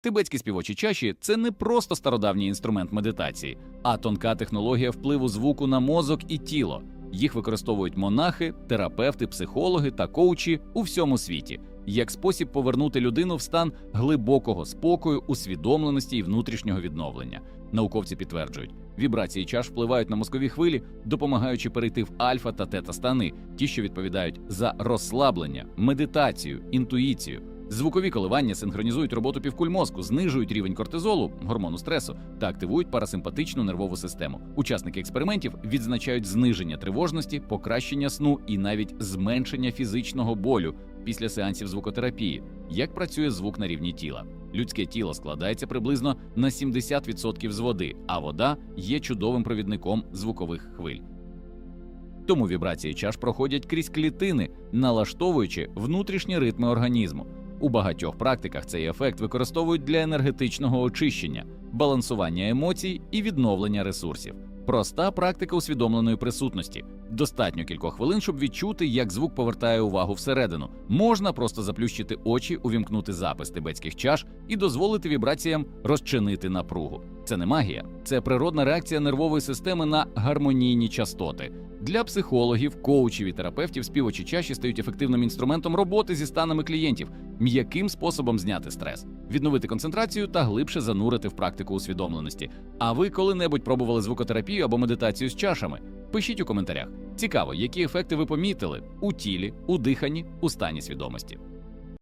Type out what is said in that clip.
Тибетські співочі чаші це не просто стародавній інструмент медитації, а тонка технологія впливу звуку на мозок і тіло. Їх використовують монахи, терапевти, психологи та коучі у всьому світі як спосіб повернути людину в стан глибокого спокою, усвідомленості і внутрішнього відновлення. Науковці підтверджують, вібрації чаш впливають на мозкові хвилі, допомагаючи перейти в альфа та тета стани, ті, що відповідають за розслаблення, медитацію, інтуїцію. Звукові коливання синхронізують роботу півкуль мозку, знижують рівень кортизолу, гормону стресу та активують парасимпатичну нервову систему. Учасники експериментів відзначають зниження тривожності, покращення сну і навіть зменшення фізичного болю після сеансів звукотерапії. Як працює звук на рівні тіла? Людське тіло складається приблизно на 70% з води, а вода є чудовим провідником звукових хвиль. Тому вібрації чаш проходять крізь клітини, налаштовуючи внутрішні ритми організму. У багатьох практиках цей ефект використовують для енергетичного очищення, балансування емоцій і відновлення ресурсів. Проста практика усвідомленої присутності. Достатньо кількох хвилин, щоб відчути, як звук повертає увагу всередину. Можна просто заплющити очі, увімкнути запис тибетських чаш і дозволити вібраціям розчинити напругу. Це не магія, це природна реакція нервової системи на гармонійні частоти. Для психологів, коучів і терапевтів співочі чаші стають ефективним інструментом роботи зі станами клієнтів, м'яким способом зняти стрес, відновити концентрацію та глибше занурити в практику усвідомленості. А ви коли-небудь пробували звукотерапію або медитацію з чашами? Пишіть у коментарях. Цікаво, які ефекти ви помітили у тілі, у диханні, у стані свідомості.